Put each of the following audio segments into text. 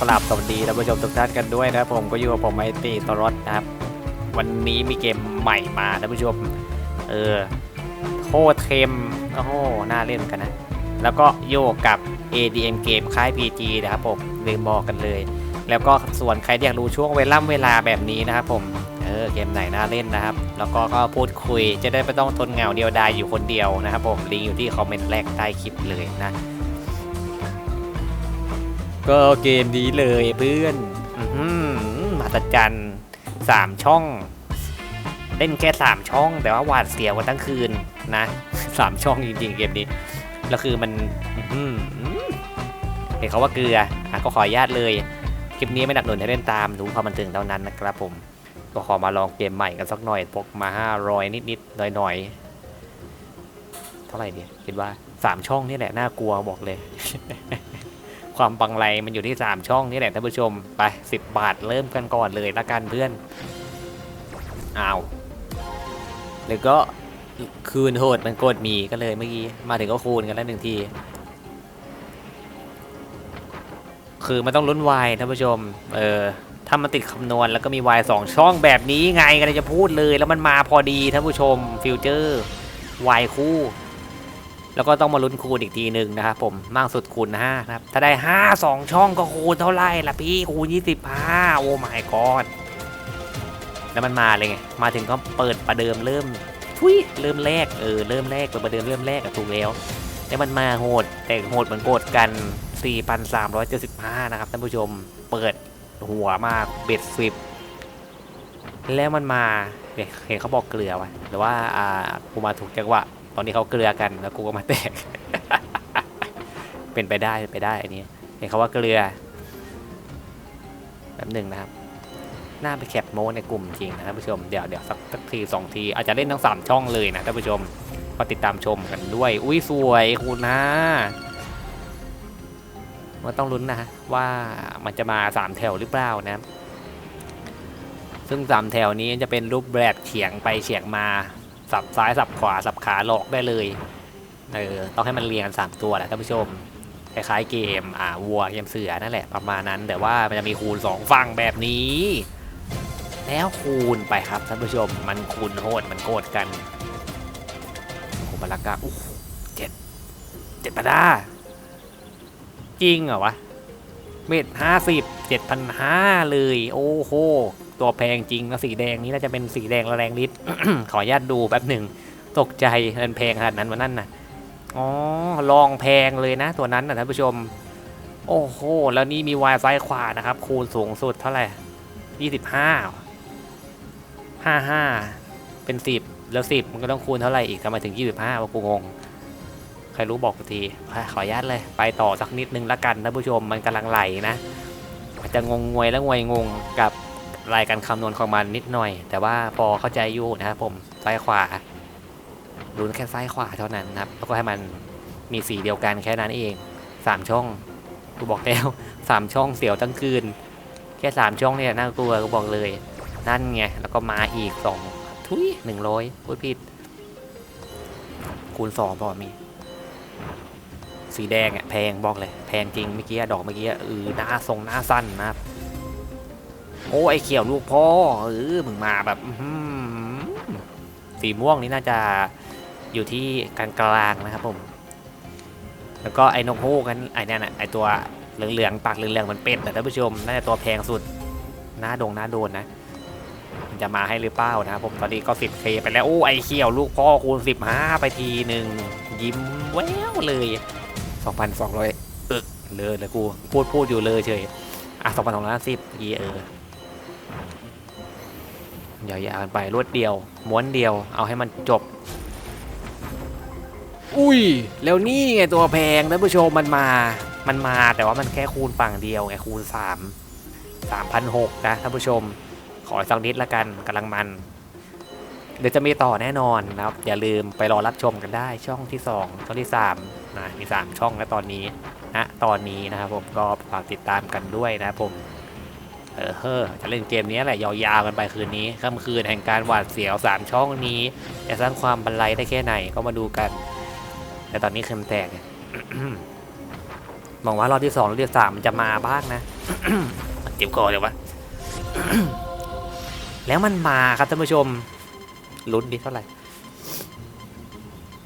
กราบสวัสดีท่านผู้ชมทุกท่านกันด้วยนะครับผมก็อยู่กับผมไอตีตรอดนะครับ วันนี้มีเกมใหม่มาท่านผู้ชม เออโคตรเทมโอ้โหน่าเล่นกันนะ แล้วก็โยกกับ ADM เกมค่าย PG นะครับผมลืมบอกกันเลย แล้วก็ส่วนใครที่อยากรู้ช่วงเวล่ำเวลาแบบนี้นะครับผมเออเกมไหนน่าเล่นนะครับ แล้วก็ก็พูดคุยจะได้ไม่ต้องทนเหงาเดียวดายอยู่คนเดียวนะครับผมลิงก์อยู่ที่คอมเมนต์แรกใต้คลิปเลยนะ ก็เกมนี้เลยเพื่อนอืมหัศจรรย์สามช่อง เล่นแค่สามช่อง แต่ว่าหวาดเสียวกันทั้งคืนนะสามช่องจริงๆเกมนี้แล้วคือมันอื้อหือเห็นเขาว่าเกลืออะก็ขออนุญาตเลย คลิปนี้ไม่หนักหนุนให้เล่นตามดูความบันเทิงเท่านั้นนะครับผม ก็ขอมาลองเกมใหม่กันสักหน่อยพกมา500นิดๆหน่อยๆ เท่าไหร่เนี่ยคิดว่า3ช่องนี่แหละน่ากลัวบอกเลย ความบังไรมันอยู่ที่ 3 ช่องนี่แหละท่านผู้ชม ไป 10 บาทเริ่มกันก่อนเลยละกันเพื่อนอ้าวแล้วก็คืนโหดมันกดมีก็เลยเมื่อกี้มาถึงก็คูณกันแล้วหนึ่งทีคือมันต้องลุ้นวายท่านผู้ชม เออ ถ้ามันติดคำนวณแล้วก็มีวายสองช่องแบบนี้ไงก็เลยจะพูดเลยแล้วมันมาพอดีท่านผู้ชมฟิวเจอร์วายคู่ แล้วก็ต้องมาลุ้นคูณอีกทีหนึ่งนะครับผมมากสุดคูณ5นะครับ ถ้าได้ 5 2 ช่องก็คูณเท่าไหร่ล่ะพี่คูณ 25 โอ้ my god แล้วมันมาเลยไง มาถึงก็เปิดประเดิมเริ่มทุยเริ่มแรกเออเริ่มแรกเปิดประเดิมเริ่มแรกอะถูกแล้วแล้วมันมาโหดแต่โหดเหมือนโกดกัน 4,375 นะครับท่านผู้ชมเปิดหัวมากเบ็ดสิบแล้วมันมาเห็นเห็นเขาบอกเกลือวะหรือว่าอ่ากูมาถูกจังหวะ ตอนนี้เขาเกลือกันแล้วกูก็มาแตก เป็นไปได้ไปได้อันนี้เห็นเขาว่าเกลือแบบหนึ่งนะครับน่าไปแคปโมในกลุ่มจริงนะท่านผู้ชมเดี๋ยวเดี๋ยวสักสักทีสองทีอาจจะเล่นทั้งสามช่องเลยนะท่านผู้ชมก็ติดตามชมกันด้วย อุ้ยสวยคุณนะมันต้องลุ้นนะว่ามันจะมาสามแถวหรือเปล่านะซึ่งสามแถวนี้จะเป็นรูปแบบเฉียงไปเฉียงมา สับซ้ายสับขวาสับขาหลอกได้เลยเออต้องให้มันเรียงกันสามตัวแหละท่านผู้ชมคล้ายๆเกมอ่าวัวเกมเสือนั่นแหละประมาณนั้น แต่ว่ามันจะมีคูณสองฝั่งแบบนี้ แล้วคูณไปครับท่านผู้ชม มันคูณโหดมันโกดกันโอ้โหบาลากาอู้เจ็ดเจ็ดปะดาจริงเหรอวะเม็ดห้าสิบเจ็ดพันห้าเลย โอ้โห ตัวแพงจริงนะสีแดงนี้น่าจะเป็นสีแดงระแรงฤทธิ์ขออนุญาตดูแป๊บหนึ่งตกใจมันแพงขนาดนั้นวันนั้นน่ะอ๋อลองแพงเลยนะ ตัวนั้นนะท่านผู้ชม โอ้โห แล้วนี่มีวายซ้ายขวานะครับ คูณสูงสุดเท่าไหร่ยี่สิบห้าห้าห้าเป็นสิบแล้วสิบมันก็ต้องคูณเท่าไหร่อีกทำไมถึงยี่สิบห้าวะกูงงใครรู้บอกกูทีขออนุญาตเลย ไปต่อสักนิดนึงละกันท่านผู้ชมมันกำลังไหลนะจจะงงงวยและงวยงงกับ รายการคำนวณของมันนิดหน่อย แต่ว่าพอเข้าใจอยู่นะครับผมซ้ายขวาลุ้นแค่ซ้ายขวาเท่านั้นครับ แล้วก็ให้มันมีสีเดียวกันแค่นั้นเองสามช่องกูบอกแล้วสามช่องเสียวทั้งคืน แค่สามช่องเนี่ยน่ากลัวกูบอกเลย นั่นไงแล้วก็มาอีกสองทุยหนึ่งร้อยพูดผิด คูณสองบอกมี สีแดงอะแพงบอกเลย แพงจริงเมื่อกี้ดอกเมื่อกี้เออหน้าทรงหน้าสั้นนะครับ อ้ไอเขียวลูกพ่อเออมึงมาแบบสีม่วงนี่น่าจะอยู่ที่กลางกลางๆนะครับผม แล้วก็ไอ้นกฮูกนั้นไอ้นั่นน่ะไอ้ตัวเหลืองๆปากเหลืองๆเหมันเป็ดนะท่านผู้ชมน่าจะตัวแพงสุดหน้าดงหน้าโดนนะมันจะมาให้หรือเปล่านะครับผมตอนนี้ก็ 10k ไปแล้วโอ้ไอ้เขียวลูกพ่อคูณ 15 ไปทีหนึ่งยิ้มแววเลย 2,200 เออเลยเลยกูพูดพูดอยู่เลยเฉยอะ2,250เมื่อกี้เออ ยาวๆกันไปรวดเดียว ม้วนเดียว เอาให้มันจบ อุ้ย แล้วนี่ไงตัวแพงท่านผู้ชมมันมา มันมาแต่ว่ามันแค่คูณฝั่งเดียวไงคูณ 3 3,600นะท่านผู้ชม ขอสักนิดละกันกำลังมัน เดี๋ยวจะมีต่อแน่นอนนะครับ อย่าลืมไปรอรับชมกันได้ช่องที่ 2 ช่องที่3นะมี 3 ช่องแล้วตอนนี้นะตอนนี้นะครับผมก็ฝากติดตามกันด้วยนะครับผม เออจะเล่นเกมนี้แหละยาวๆกันไปคืนนี้ค่ำคืนแห่งการหวาดเสียว3ช่องนี้จะสร้างความบันไลได้แค่ไหนก็มาดูกัน แต่ตอนนี้เค็มแตกมองว่ารอบที่สองรอบที่สามมันจะมาบ้างนะเจ็บคอเดี๋ยววะแล้วมันมาครับท่านผู้ชมลุ้นดิเท่าไหร่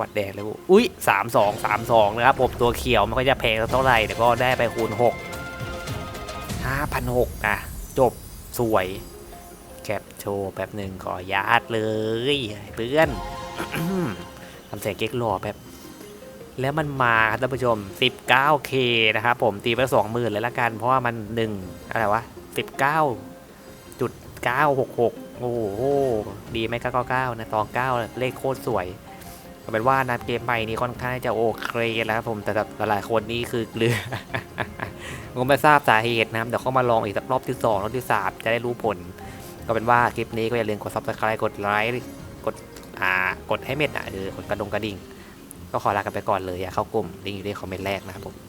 วัดแดงเลยกูอุ้ยสามสองสามสองนะครับผมตัวเขียวมันก็จะแพงเท่าไหร่เดี๋ยวก็ได้ไปคูณหกห้าพันหกอะ จบสวย แคปโชว์แป๊บหนึ่งขออนุญาตเลยเพื่อนทำเสียงเก๊กหล่อแบบ แล้วมันมาครับท่านผู้ชม 19k นะครับผมตีไปสองหมื่นเลยละกัน เพราะว่ามันหนึ่งอะไรวะ 19 จุด 966 โอ้โห ดีไหม999 นะตอง 9 เลขโคตรสวยเป็นว่านะเกมใหม่นี้ค่อนข้างจะโอเคแล้วครับผมแต่หรับหลายคนนี่คือเกลือ ผมไม่ทราบสาเหตุนะครับเดี๋ยวเขามาลองอีกสักรอบที่2รอบที่3จะได้รู้ผล ก็เป็นว่าคลิปนี้ก็อย่าลืมกด subscribe กดไลค์กดอ่ากดให้เม็ดอะเออกดกระดงกระดิ่ง ก็ขอลากันไปก่อนเลยอย่าเข้ากลุ่มลิงก์อยู่ในคอมเมนต์แรกนะครับผม